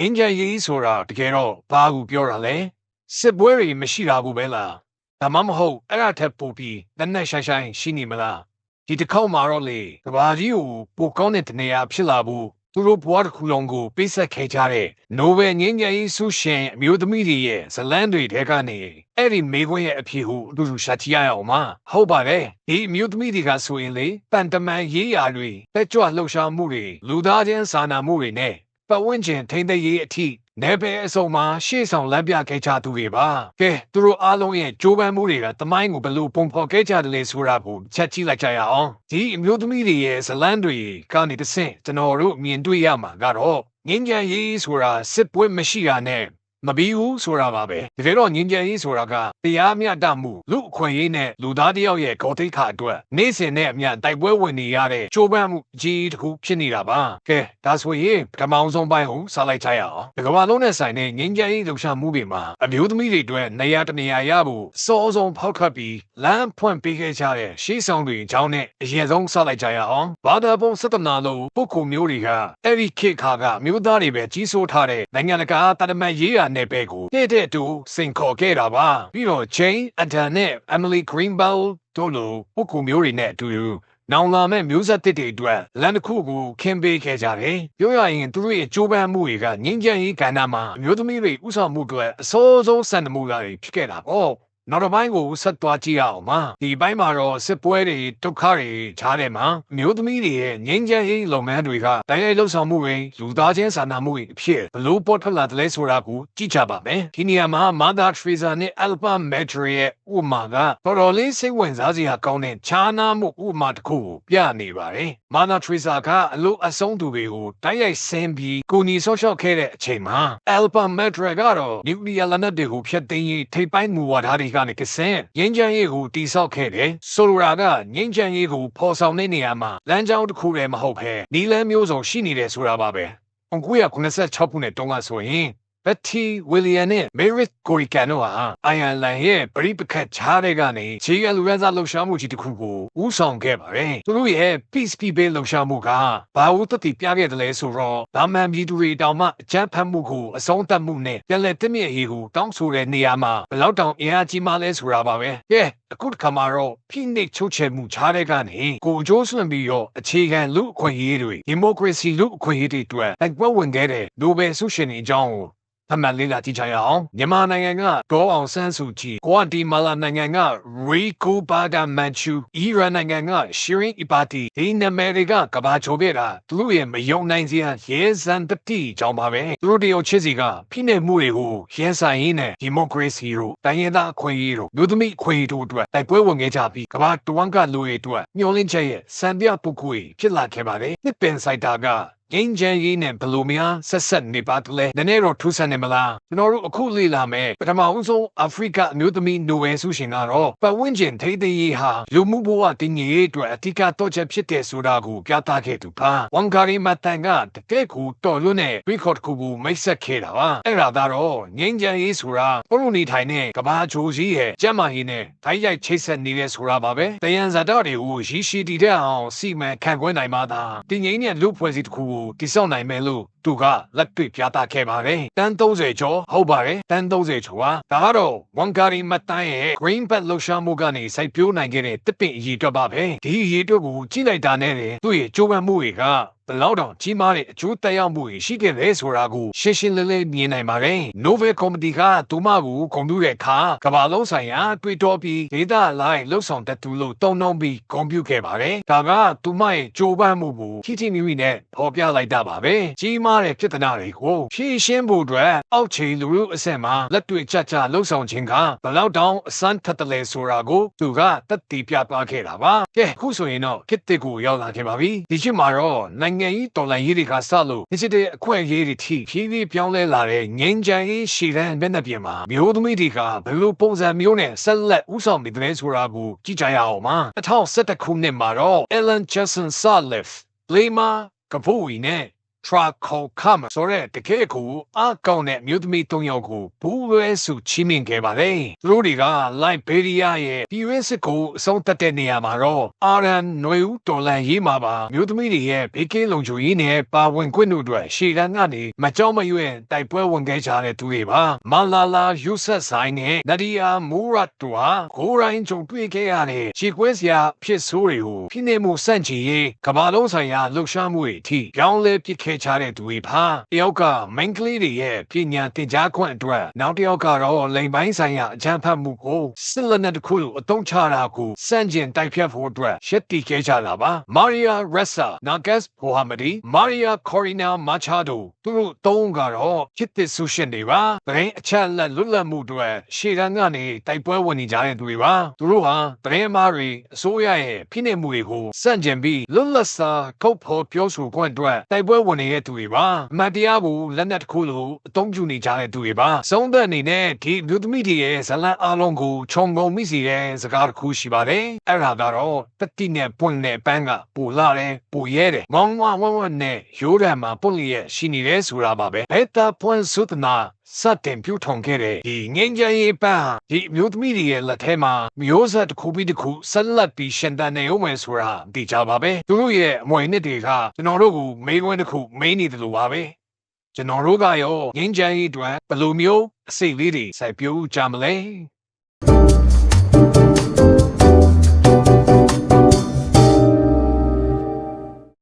အင်ဂျင်ရေးဆိုတာတကယ်တော့ဘာကူပြောတာလဲစစ်ပွဲတွေမရှိတာဘူးပဲလားဒါမှမဟုတ်အဲ့ဒါထက်ပိုပြီးလက်နက်ဆိုင်ဆိုင်ရှိနေမလားဒီတစ်ခေါက်မှာတော့လေကဘာကြီးကိုပိုကောင်းတဲ့တနေရာဖြစ်လာဘူးသူတို့ဘဝတစ်ခုလုံးကိုပေးဆက်ခဲ့ကြတဲ့နိုဘယ်ငင်းငယ်ရေးဆုရှင်အမျိုးသမီးတွေရဲ့ဇလန်းတွေထဲကနေအဲ့ဒီမေခွန်းရဲ့အဖြစ်ကိုအတူတူရှာကြည့်ရအောင်ပါဟုတ်ပါတယ်ဒီအမျိုးသမီးတွေကဆိုရင်လေပန်တမန်ရေးရာတွေတက်ကြွလှုပ်ရှားမှုတွေလူသားချင်းစာနာမှုတွေနဲ့ ပတ်ဝန်းကျင်ထိမ့်သိမ်းရေးအထိနေပယ်အစုံမှာရှေ့ဆောင်လမ်းပြခဲ့ကြသူတွေပါကဲသူတို့အားလုံးရဲ့ကြိုးပမ်းမှုတွေကတမိုင်းကိုဘယ်လိုပုံဖော်ခဲ့ကြတယ်လဲဆိုတာကိုချက်ကြည့်လိုက်ကြရအောင်ဒီအမျိုးသမီးတွေရဲ့ဇလန်းတွေကနေတစ်ဆင့်ကျွန်တော်တို့မြင်တွေ့ရမှာကတော့ငင်းကြံရေးဆိုတာစစ်ပွဲမရှိတာနဲ့ မပြီးဘူးဆိုတာပါပဲတကယ်တော့ငင်းကြံရေးဆိုတာကတရားမျှတမှုလူအခွင့်အရေးနဲ့လူသားတယောက်ရဲ့ဂေါ်တိတ်ခါအတွက်နေ့စဉ်နဲ့အမျှတိုက်ပွဲဝင်နေရတဲ့ကြိုးပမ်းမှုအကြီးတစ်ခုဖြစ်နေတာပါကဲဒါဆိုရင်ပထမအောင်ဆုံးပိုင်းကိုစလိုက်ကြရအောင်ဒီကမ္ဘာလုံးနဲ့ဆိုင်တဲ့ငင်းကြံရေးလှုပ်ရှားမှုတွေမှာအမျိုးသမီးတွေအတွက်နေရာတနေရာရဖို့စောဆုံးဖောက်ထွက်ပြီးလမ်းဖွင့်ပေးခဲ့ကြတဲ့ရှေးဆောင်တွေအကြောင်းနဲ့အရင်ဆုံးစလိုက်ကြရအောင်ဘာသာပုံစတနာလို့ပုဂ္ဂိုလ်မျိုးတွေကအဲ့ဒီခေတ်ခါကအမျိုးသားတွေပဲကြီးစိုးထားတဲ့နိုင်ငံတကာတာတမန်ရေးရာနယ်ပယ်ကိုတဲ့တဲ့တူစင်ခေါ်ခဲ့တာပါပြီးတော့ Jane Adan နဲ့ Emily Greenbell တို့လိုပုဂ္ဂိုလ်မျိုးတွေနဲ့အတူတူနောင်လာမဲ့မျိုးဆက်တစ်တွေအတွက်လမ်းတစ်ခုကိုခင်းပေးခဲ့ကြတယ်။ပြောရရင်သူတို့ရဲ့ကြိုးပမ်းမှုတွေကငင်းကြံရေးကဏ္ဍမှာအမျိုးသမီးတွေဥဆောင်မှုတွေအစိုးဆုံးစံတမှုတွေဖြစ်ခဲ့တာပေါ့။ နောက်တစ်ပိုင်းကိုဆက်သွားကြည့်ရအောင်ပါဒီပိုင်းမှာတော့စစ်ပွဲတွေဒုက္ခတွေခြားတယ်မှာမျိုးသမီးတွေရဲ့ငြိမ်းချမ်းရေးလုပ်ငန်းတွေကတိုင်းရိုက်လှုပ်ဆောင်မှုတွေလူသားချင်းစာနာမှုတွေအဖြစ်ဘလို့ပေါ်ထွက်လာတယ်လဲဆိုတာကိုကြည့်ကြပါမယ်ဒီနေရာမှာ Mother Teresa နဲ့ Alpha Mater ရဲ့ဥပမာကတော်တော်လေးစိတ်ဝင်စားစရာကောင်းတဲ့ခြားနားမှုဥပမာတစ်ခုကိုပြနေပါတယ် Mother Teresa ကအလို့အဆုံးသူတွေကိုတိုက်ရိုက်ဆင်းပြီးကိုနီဆော့ရှော့ခဲ့တဲ့အချိန်မှာ Alpha Mater ကတော့ nuclear လက်နက်တွေကိုဖျက်သိမ်းရေးထိပ်ပိုင်းမူဝါဒတွေကနေကစင်ငင်းချမ်းရေးကိုတိဆောက်ခဲ့တယ်ဆိုလိုတာကငင်းချမ်းရေးကိုဖော်ဆောင်တဲ့နေရာမှာလမ်းကြောင်းတစ်ခုတည်းမဟုတ်ဘဲနီလန်းမျိုးစုံရှိနေတယ်ဆိုတာပါပဲ1996ခုနှစ်တုန်းကဆိုရင် ဘက်တီဝီလီယံနဲ့မေရစ်ကိုရီကန်တို့ဟာအိုင်ယာလန်ရဲ့ပရိပခတ်ချားတဲ့ကနေခြေကလူရန်စားလှုပ်ရှားမှုကြီးတစ်ခုကိုဦးဆောင်ခဲ့ပါတယ်။သူတို့ရဲ့ Peace People လှုပ်ရှားမှုကဘာလို့တတိပြခဲ့တယ်လဲဆိုတော့ဗမာပြည်သူတွေတောင်မှအကြမ်းဖက်မှုကိုအဆုံးသတ်မှုနဲ့ပြည်လက်တမြင့်ရေးကိုတောင်းဆိုတဲ့နေရာမှာဘယ်လောက်တောင်အင်အားကြီးမှလဲဆိုတာပါပဲ။ကဲအခုတစ်ခါမှာတော့ဖိနှိပ်ချုပ်ချယ်မှုချားတဲ့ကနေကိုအကျိုးဆွင့်ပြီးတော့အခြေခံလူအခွင့်အရေးတွေဒီမိုကရေစီလူအခွင့်အရေးတွေအတွက်တိုက်ပွဲဝင်ခဲ့တဲ့နိုဘယ်ဆုရှင်အကြောင်းကို အမှန်လေးလာကြည့်ချင်အောင်မြန်မာနိုင်ငံကဒေါ်အောင်ဆန်းစုကြည်ဂွာတီမာလာနိုင်ငံကရီကိုဘာဂမန်ချူအီရန်နိုင်ငံကရှီရင်အီပါတီဒီနာမည်တွေကကဘာချိုပြတာသူတို့ရဲ့မယုံနိုင်စရာရဲစံတတိကြောင့်ပါပဲသူတို့တယောက်ချစ်စီကဖိနှိပ်မှုတွေကိုရဲဆိုင်ရင်းနဲ့ဒီမိုကရေစီတို့တိုင်းရင်းသားအခွင့်အရေးတို့လူသမီးအခွင့်အရေးတို့အတွက်တိုက်ပွဲဝင်ခဲ့ကြပြီးကဘာတဝမ်းကလူတွေအတွက်မျှော်လင့်ချက်ရဲ့စံပြပုဂ္ဂိုလ်ဖြစ်လာခဲ့ပါတယ်နှစ်ပင်ဆိုင်တာကငင်းချမ်းရေးနဲ့ဘယ်လိုများဆက်ဆက်နေပါတလဲနည်းနည်းတော့ထူးဆန်းနေမလားကျွန်တော်တို့အခုလေ့လာမယ်ပထမဦးဆုံးအာဖရိကအမျိုးသမီးနိုဘယ်ဆုရှင်ကတော့ပတ်ဝန်းကျင်ထိန်းသိမ်းရေးဟာလူမှုဘဝတည်ငြိမ်ရေးအတွက်အထူးတော့ချက်ဖြစ်တဲ့ဆိုတာကိုပြသခဲ့သူပါဝန်ကာရီမတန်ကတကယ့်ကိုတော်လွန်းတဲ့ record ကိုမိတ်ဆက်ခဲ့တာပါအဲ့ဒါတော့ငင်းချမ်းရေးဆိုတာပုရုနေထိုင်တဲ့ကဘာချိုကြီးရဲ့ကျမ်းမာရေးနဲ့ဓာတ်ရိုက်ချိတ်ဆက်နေတဲ့ဆိုတာပါပဲတယံဇာတတွေကိုရည်ရှိတည်တဲ့အောင်စီမံခန့်ခွဲနိုင်မှသာတည်ငြိမ်တဲ့လူဖွဲ့စည်းတစ်ခုကိုတိစောက်နိုင်မယ်လို့သူကလက်တွေ့ပြသခဲ့ပါတယ်။တန်း30ကျော်ဟုတ်ပါတယ်။တန်း30ကျော်ဟာဒါကတော့ဝန်ကာရီမတန်ရဲ့ Green Belt လှူရှားမှုကနေစိုက်ပျိုးနိုင်ခဲ့တဲ့တစ်ပင်အရေးအတွက်ပါပဲ။ဒီအရေးအတွက်ကိုကြည့်လိုက်တာနဲ့သူ့ရဲ့ကြိုးပမ်းမှုတွေက ဘလောက်တောင်ကြီးမားတဲ့အကျိုးသက်ရောက်မှုတွေရှိခဲ့လဲဆိုတာကိုရှင်းရှင်းလင်းလင်းမြင်နိုင်ပါတယ်။ Novel Comedy ကသူမကိုဂုဏ်ပြုတဲ့အခါကမ္ဘာလုံးဆိုင်ရာတွေ့တော်ပြီးဒေသလိုက်လှုပ်ဆောင်တတ်သူလို့တုံ့နှုံပြီးဂုဏ်ပြုခဲ့ပါတယ်။ဒါကသူမရဲ့ကြိုးပမ်းမှုကိုခိတိမိမိနဲ့ဖော်ပြလိုက်တာပါပဲ။ကြီးမားတဲ့ပြဿနာတွေကိုဖြေရှင်းဖို့အတွက်အောက်ခြေလူလူအဆင့်မှာလက်တွေ့ကြကြလှုပ်ဆောင်ခြင်းကဘလောက်တောင်အစမ်းထက်တယ်လဲဆိုတာကိုသူကတက်တည်ပြသွားခဲ့တာပါ။ကဲအခုဆိုရင်တော့ခေတ်တစ်ကိုရောက်လာခဲ့ပါပြီ။ဒီချိန်မှာတော့နိုင်ငံရေးတော်လှန်ရေးတွေကစလို့ digital အခွင့်အရေးတွေထိဖြည်းဖြည်းပြောင်းလဲလာတဲ့ငင်းချမ်းရေးရှည်တန်းမျက်နှာပြင်မှာမျိုးသမီးတွေကဘယ်လိုပုံစံမျိုးနဲ့ဆက်လက်ဥဆောင်နေတယ်ဆိုတာကိုကြည့်ကြရအောင်ပါ2011ခုနှစ်မှာတော့ Ellen Johnson Sirleaf, Lema Kabui နဲ့ Traco Come ဆိုတဲ့တကယ်ကိုအကောင့်နဲ့မြို့သမီး၃ယောက်ကိုဘူးလွဲစုချီးမြှင့်ခဲ့ပါတယ်။သူတို့တွေက Liberia ရဲ့ပြည်ရင်းစစ်ကိုအဆုံးသတ်တဲ့နေရာမှာတော့အာရန်နွေဦးတော်လန်ရေးမှာပါမြို့သမီးတွေရဲ့ဘေးကင်းလုံခြုံရေးနဲ့ပါဝင်ခွင့်တို့အတွက်ရှေ့တန်းကနေမကြောက်မရွံ့တိုက်ပွဲဝင်ခဲ့ကြတဲ့သူတွေပါ။မာလာလာယူဆက်ဆိုင်နဲ့နဒီယာမူရတ်တို့ဟာကိုယ်တိုင်ကြုံတွေ့ခဲ့ရတဲ့ခြေခွဲစရာဖြစ်ဆိုးတွေကိုဖိနှိပ်မှုစန့်ချီရေးကမ္ဘာလုံးဆိုင်ရာလှုပ်ရှားမှုတွေအထိပြောင်းလဲပစ်ခဲ့ကြတဲ့သူတွေပါတယောက်ကမိန်းကလေးတွေရဲ့ပညာသင်ကြားခွင့်အတွက်နောက်တစ်ယောက်ကတော့လိမ်ပိုင်းဆိုင်ရာအကြမ်းဖက်မှုကိုစစ်လက်နက်တစ်ခုလိုအသုံးချတာကိုစန့်ကျင်တိုက်ဖြတ်ဖို့အတွက်ရှက်တီခဲ့ကြတာပါမာရီယာရက်ဆာနာဂက်စ်ဟိုဟာမဒီမာရီယာကော်ရီနာမာချာဒိုသူတို့သုံးကတော့ချစ်တစ်ဆူရှင်တွေပါတရင်အချက်လက်လွတ်လပ်မှုတွေရှေ့တန်းကနေတိုက်ပွဲဝင်နေကြတဲ့သူတွေပါသူတို့ဟာတရင်မားတွေအစိုးရရဲ့ဖိနှိပ်မှုတွေကိုစန့်ကျင်ပြီးလွတ်လပ်စွာကုတ်ဖို့ပြောဆိုခွင့်အတွက်တိုက်ပွဲဝင်နေတဲ့သူတွေပါအမတ်တရားကိုလက်နက်တစ်ခုလိုအသုံးပြုနေကြတဲ့သူတွေပါဆုံးသက်အနေနဲ့ဒီလူသမီးတွေရဲ့ဇလန်အားလုံးကိုခြုံငုံမိစီတဲ့စကားတစ်ခုရှိပါတယ်အဲ့ဒါကတော့တတိနဲ့ပွင့်တဲ့ပန်းကပူလာတယ်ပူရဲတယ်ငေါင်းဝဝဝနဲ့ရိုးရံမှာပွင့်လျက်ရှိနေတယ်ဆိုတာပါပဲဘက်တာပွင့်သုဒနာ စတင်ပြုထုံခဲ့တဲ့ဒီငင်းကြရေးပန်းဟာဒီအမျိုးသမီးတွေရဲ့လက်ထဲမှာမျိုးဆက်တစ်ခုပြီးတစ်ခုဆက်လက်ပြီးရှင်သန်နေအောင်မယ်ဆိုတာသိကြပါပဲသူတို့ရဲ့အမွေနှစ်တွေကကျွန်တော်တို့ကိုမေးခွန်းတစ်ခုမေးနေတယ်လို့ပါပဲကျွန်တော်တို့ကရောငင်းကြရေးအတွက်ဘယ်လိုမျိုးအစိတ်လေးတွေစိုက်ပျိုးကြမလဲ